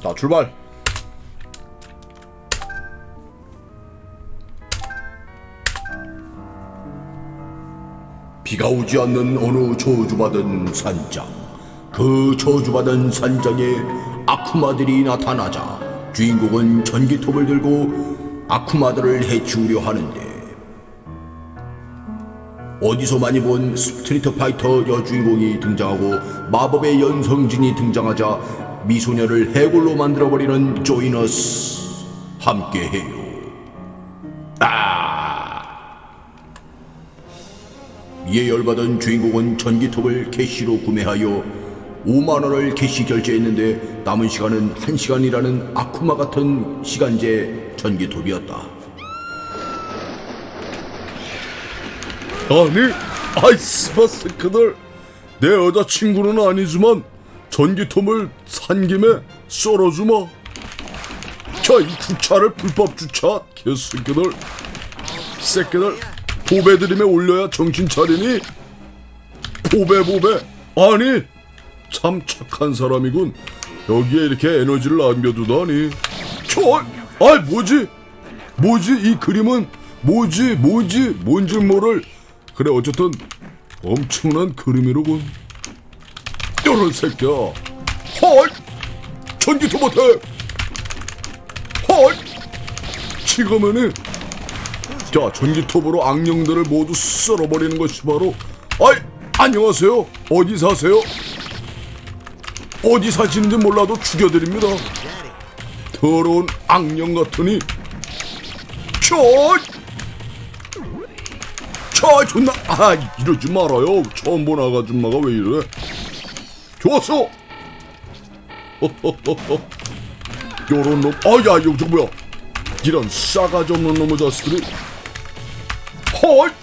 자 출발. 비가 오지 않는 어느 저주받은 산장. 그 저주받은 산장에 아쿠마들이 나타나자 주인공은 전기톱을 들고 아쿠마들을 해치우려 하는데 어디서 많이 본 스트리트 파이터 여주인공이 등장하고 마법의 연성진이 등장하자 미소녀를 해골로 만들어버리는 조이너스 함께해요. 아! 이에 열받은 주인공은 전기톱을 캐시로 구매하여 5만 원을 캐시 결제했는데 남은 시간은 1시간이라는 아쿠마 같은 시간제 전기톱이었다. 아니, 아이스바스 그들 내 여자친구는 아니지만 전기톱을 산 김에 썰어주마. 자, 이 주차를 불법 주차, 개새끼들. 새끼들, 보배드림에 올려야 정신 차리니? 보배, 보배. 아니, 참 착한 사람이군. 여기에 이렇게 에너지를 남겨두다니. 저, 아이, 뭐지? 뭐지? 이 그림은 뭐지? 뭐지? 뭔지 모를. 그래, 어쨌든 엄청난 그림이로군. 이런 새끼야. 헐! 전기톱 못해! 헐! 지금은 자 전기톱으로 악령들을 모두 썰어버리는 것이 바로 아이 안녕하세요 어디 사세요? 어디 사시는지 몰라도 죽여드립니다 더러운 악령 같으니 저! 저 존나 아 이러지 말아요 처음 본 아가줌마가 왜 이래 좋았어. 요런 놈. 아야 이거 저 뭐야? 이런 싸가지 없는 놈의 자식들이. 헐!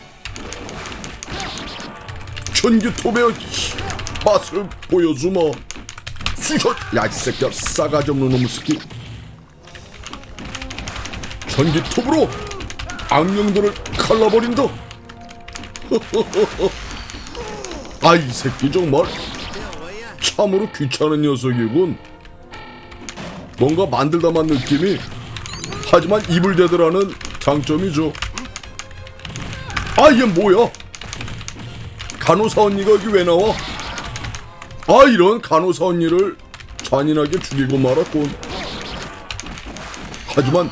전기톱의 맛을 보여주마. 수샷 야이 새끼야 싸가지 없는 놈의 새끼. 전기톱으로 악령들을 갈라버린다. 아이 새끼 정말 참으로 귀찮은 녀석이군. 뭔가 만들다만 느낌이. 하지만 입을 대더라는 장점이죠. 아 이게 뭐야? 간호사 언니가 여기 왜 나와? 아 이런 간호사 언니를 잔인하게 죽이고 말았군. 하지만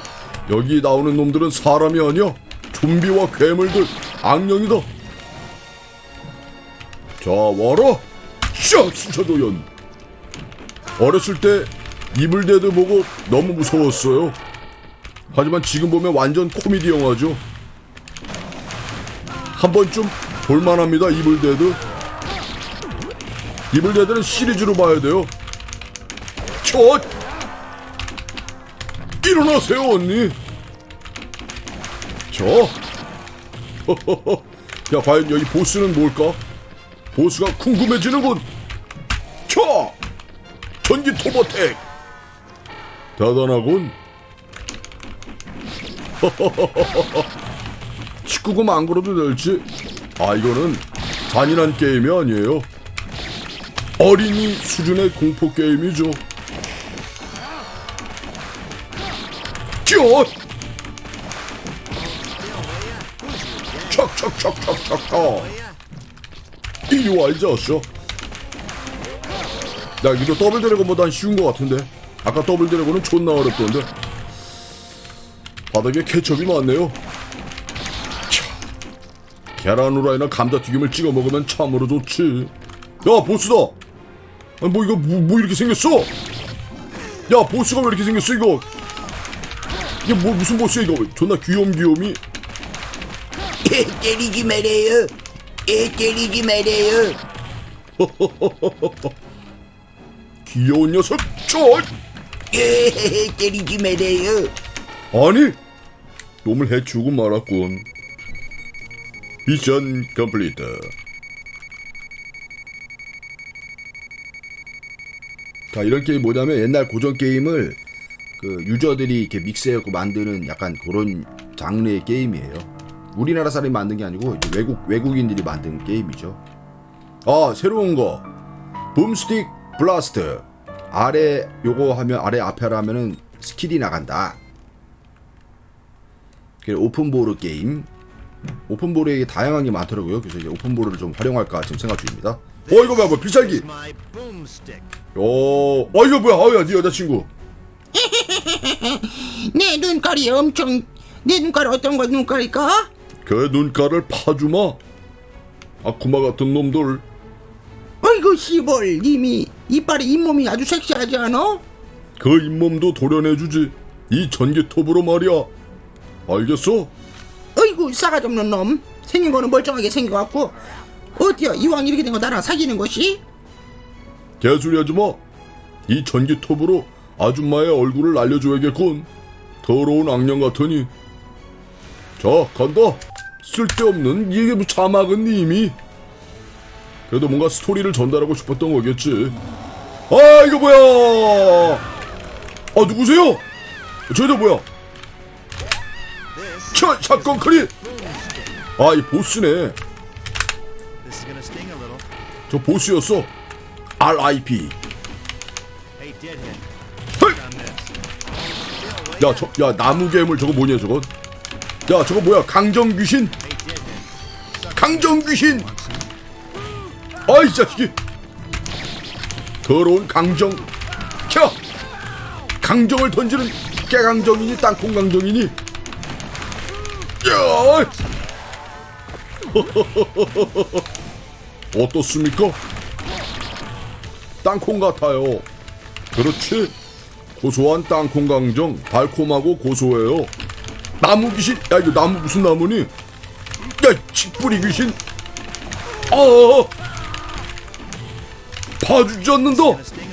여기 나오는 놈들은 사람이 아니야. 좀비와 괴물들 악령이다. 자 와라 샤 수차도연. 어렸을 때 이블데드 보고 너무 무서웠어요. 하지만 지금 보면 완전 코미디 영화죠. 한 번쯤 볼만합니다 이블데드 이블데드는 시리즈로 봐야 돼요. 저 일어나세요 언니. 저? 야 과연 여기 보스는 뭘까 보스가 궁금해지는군. 쳐 전기 토버텍 대단하군. 19금 안 걸어도 될지. 아 이거는 잔인한 게임이 아니에요. 어린이 수준의 공포 게임이죠. 쭈 척척척척척척 이 자식. 야, 이거 더블 드래곤보단 쉬운 것 같은데. 아까 더블 드래곤은 존나 어렵던데. 바닥에 케첩이 많네요. 차. 계란 후라이나 감자튀김을 찍어 먹으면 참으로 좋지. 야, 보스다. 아니, 뭐 이거 뭐, 뭐 이렇게 생겼어? 야, 보스가 왜 이렇게 생겼어 이거? 이게 뭐 무슨 보스야 이거? 존나 귀염귀염이. 에, 때리지 말아요. 에, 때리지 말아요. 귀여운 녀석. 쩔. 에, 때리지 말아요. 아니 놈을 해치우고 말았군 미션 컴플리트 자 이런 게임 뭐냐면 옛날 고전 게임을 그 유저들이 이렇게 믹스해갖고 만드는 약간 그런 장르의 게임이에요 우리나라 사람이 만든 게 아니고 외국 외국인들이 만든 게임이죠 아 새로운 거 붐스틱 블라스트 아래 요거 하면 아래 앞에라 하면은 스킬이 나간다. 그 오픈보르 게임. 오픈보르에 다양한 게 많더라고요. 그래서 이제 오픈보르를 좀 활용할까 지금 생각 중입니다. 어 이거 뭐야 뭐 필살기. boomstick. 어, 어 이거 뭐야? 어야 네 여자친구. 내 눈깔이 엄청 내 눈깔 어떤 거 눈깔일까? 그 눈가를 파주마. 아쿠마 같은 놈들. 어이구 시벌 님이 이빨이 잇몸이 아주 섹시하지 않아? 그 잇몸도 도려내주지. 이 전기톱으로 말이야. 알겠어? 어이구 싸가지 없는 놈 생긴 거는 멀쩡하게 생겨갖고 어때요 이왕 이렇게 된 거 나랑 사귀는 것이? 개소리 하지 마. 이 전기톱으로 아줌마의 얼굴을 날려줘야겠군. 더러운 악령 같으니. 자, 간다. 쓸데없는 이게 뭐 자막은 님이. 그래도 뭔가 스토리를 전달하고 싶었던 거겠지. 아, 이거 뭐야? 아, 누구세요? 저저 뭐야? 차, 샷건 크리. 아, 이 보스네. 저 보스였어. R.I.P. 야, 저, 야, 나무 괴물 저거 뭐냐, 저건? 야, 저거 뭐야, 강정 귀신? Hey, deadhead. 강정 귀신! 아이, 자식이! 더러운 강정, 켜! 강정을 던지는 깨강정이니, 땅콩 강정이니? 야! 어떻습니까? 땅콩 같아요. 그렇지. 고소한 땅콩 강정, 달콤하고 고소해요. 나무 귀신, 야 이거 나무 무슨 나무니? 야 칡뿌리 귀신. 아, 봐주지 않는다.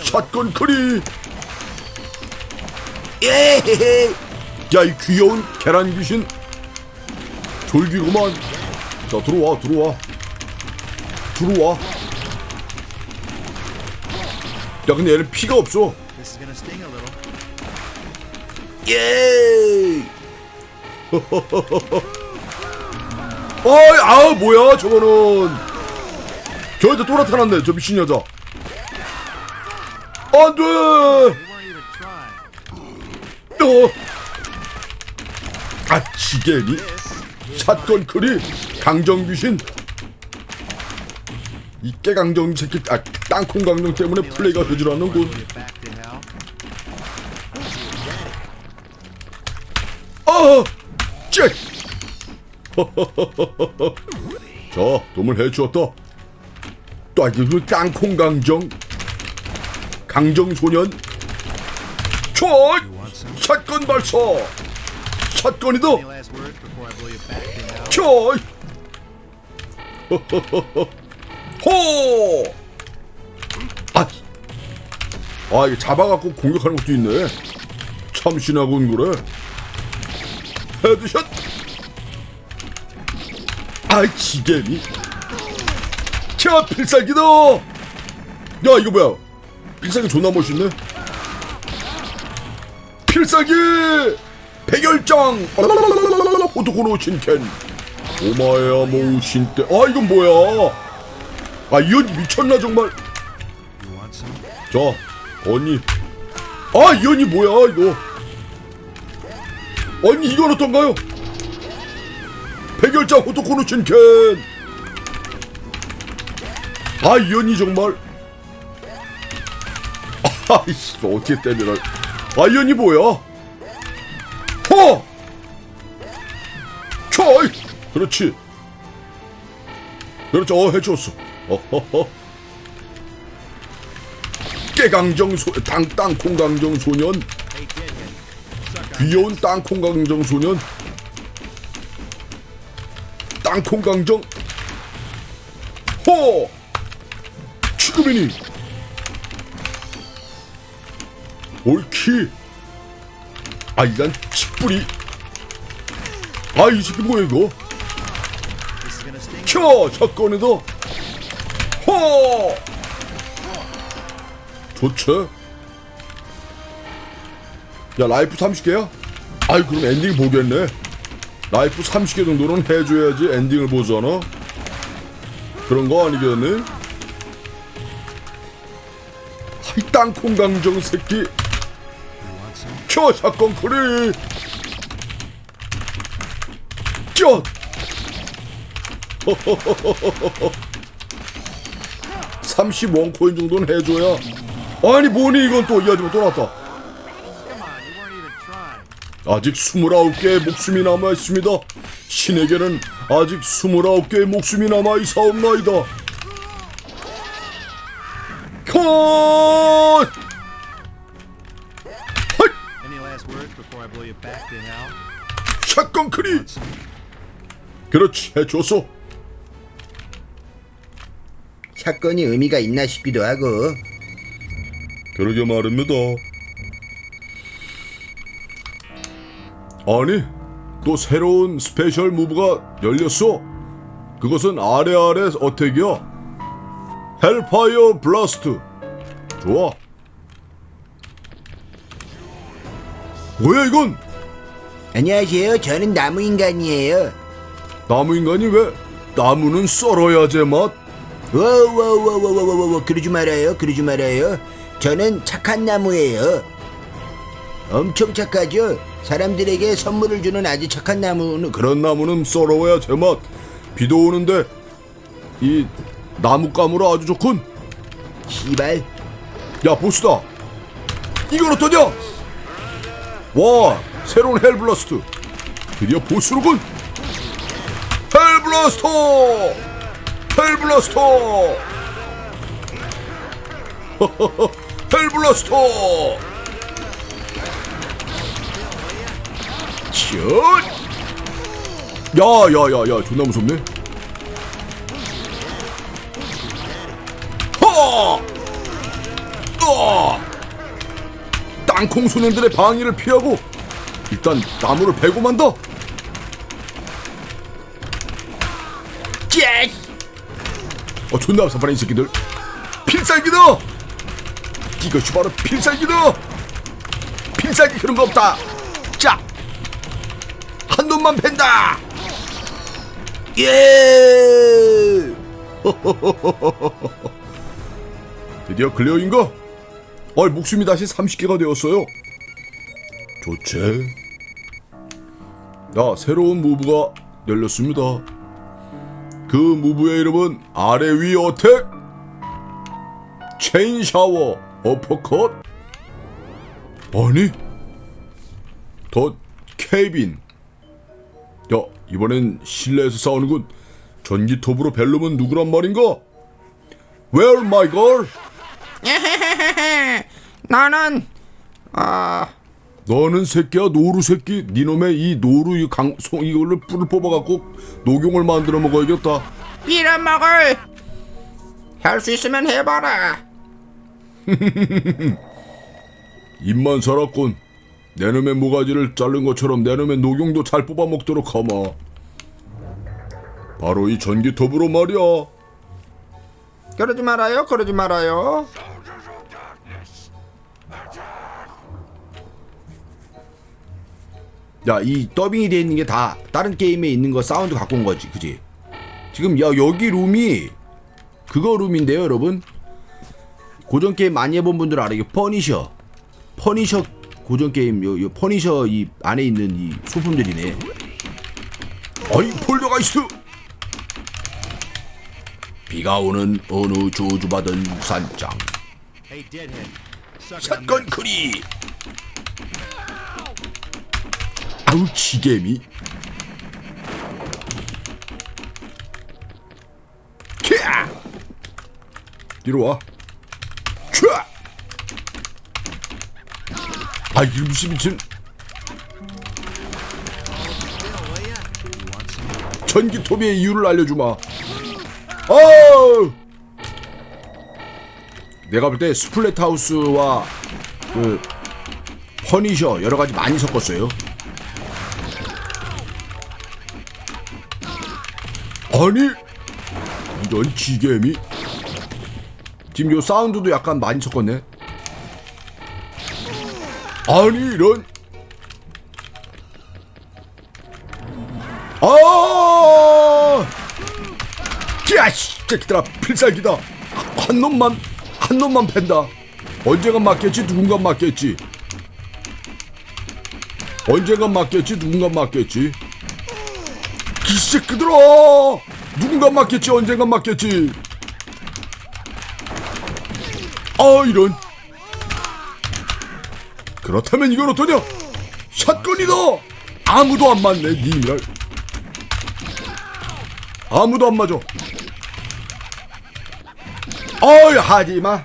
샷건 크리. 예야이 귀여운 계란 귀신. 졸기구만. 자 들어와 들어와. 들어와. 야 근데 얘는 피가 없어. 예 어이, 아, 뭐야, 저거는. 저 여자 또 나타났네, 저 미친 여자. 안 돼! We weren't even trying. 어. 아, 지게니? 샷건 크리, 강정 귀신. 이 깨 강정 새끼, 아, 땅콩 강정 때문에 플레이가 되질 않는군. Get 잭! 자, 도움을 해주었다. 또 아주 그 땅콩 강정. 강정 소년. 초! 샷건 발사! 샷건이다! 초! 호! 아! 아, 이게 잡아갖고 공격하는 것도 있네. 참신하군, 그래. 헤드샷! 아이, 지게니. 자, 필살기다! 야, 이거 뭐야? 필살기 존나 멋있네? 필살기! 백열장! 호토코노 신켄! 오마야 모우 신때 아 이건 뭐야 아 이 언니 미쳤나 정말? 자 언니 아 이 언니 뭐야 이거 언니 이건 어떤가요? 백열장 호토코노 신켄. 아이 언니 정말. 아이씨 어떻게 때리나 아이 언니 뭐야? 허! 초이! 그렇지. 그렇지. 어 해줬어. 어허허. 깨강정 소 땅, 땅콩 강정 소년 귀여운 땅콩 강정 소년 땅콩 강정 호 취급이니 옳기 아 이간 칡뿌리 아이 새끼 뭐야 이거. 켜! 샷건이다! 호! 좋지? 야, 라이프 30개야? 아이, 그럼 엔딩 보겠네. 라이프 30개 정도는 해줘야지 엔딩을 보잖아? 그런 거 아니겠네? 이 땅콩 강정 새끼? 켜 사건 크리 쩌 30원코인 정도는 해줘야 아니 뭐니 이건 또 이 아줌마 또 나왔다 아직 29개의 목숨이 남아있습니다 신에게는 아직 29개의 목숨이 남아있사옵나이다 컷! 헛! Any last words before I blow you back to hell? 샷건 크리 그렇지 해줬어 사건이 의미가 있나 싶기도 하고 그러게 말입니다 아니 또 새로운 스페셜 무브가 열렸어. 그것은 아래 아래 어택이야. 헬파이어 블라스트. 좋아. 뭐야 이건? 안녕하세요. 저는 나무 인간이에요. 나무 인간이 왜? 나무는 썰어야 제맛. 워워워워워워워. 그러지 말아요. 그러지 말아요. 저는 착한 나무예요 엄청 착하죠? 사람들에게 선물을 주는 아주 착한 나무는 그 그런 나무는 썰어야 제맛. 비도 오는데 이 나무감으로 아주 좋군. 시발. 야 보스다. 이건 어떠냐? 와 새로운 헬블라스트. 드디어 보스로군. 헬블라스터! 헬블라스터! 헬블라스터 슛 야야야야 존나 무섭네 허 어! 땅콩 소년들의 방위를 피하고 일단 나무를 베고 만다. 잭! 어 존나 삽발한 이 새끼들. 필살기다. 이것이 바로 필살기다. 필살기 그런 거 없다. 놈만 팬다. 예. 드디어 클리어인가? 어이 목숨이 다시 30개가 되었어요 좋지 야 새로운 무브가 열렸습니다 그 무브의 이름은 아래 위 어택 체인 샤워 어퍼컷 아니 더 케이빈 야 이번엔 실내에서 싸우는군. 전기톱으로 벨름은 누구란 말인가? Where my girl? 나는 아. 너는 새끼야 노루 새끼. 니놈의 이 노루 이 강송 이걸로 뿔을 뽑아갖고 녹용을 만들어 먹어야겠다. 빌어먹을. 할 수 있으면 해봐라. 입만 살았군 내 놈의 모가지를 자른 것처럼 내 놈의 녹용도 잘 뽑아 먹도록 하마. 바로 이 전기톱으로 말이야. 그러지 말아요 그러지 말아요. 야 이 더빙이 돼 있는 게 다 다른 게임에 있는 거 사운드 갖고 온 거지 그지? 지금 야 여기 룸이 그거 룸인데요 여러분? 고전 게임 많이 해본 분들 알아 이게 퍼니셔. 퍼니셔 고전 게임 요, 요 퍼니셔 이 안에 있는 이 소품들이네. 어이 폴더가이스트 비가 오는 어느 저주받은 산장. 사건 크리! 아우 지게미. 캬! 뒤로 와. 촤! 아 이게 무슨 미친 전기톱의 이유를 알려주마 어우 내가 볼 때 스플랫 하우스와 그 퍼니셔 여러 가지 많이 섞었어요. 아니 이런 지게미 지금 요 사운드도 약간 많이 섞었네. 아니 이런. 아! 야씨 새끼들아 필살기다. 한 놈만 한 놈만 팬다. 언젠간 맞겠지? 누군가 맞겠지? 언젠간 맞겠지? 누군가 맞겠지? 기씨 그들아! 누군가 맞겠지? 언젠간 맞겠지? 아 이런 그렇다면 이건 어떠냐 샷건이다 아무도 안 맞네 님이랄. 아무도 안 맞아. 어이 하지마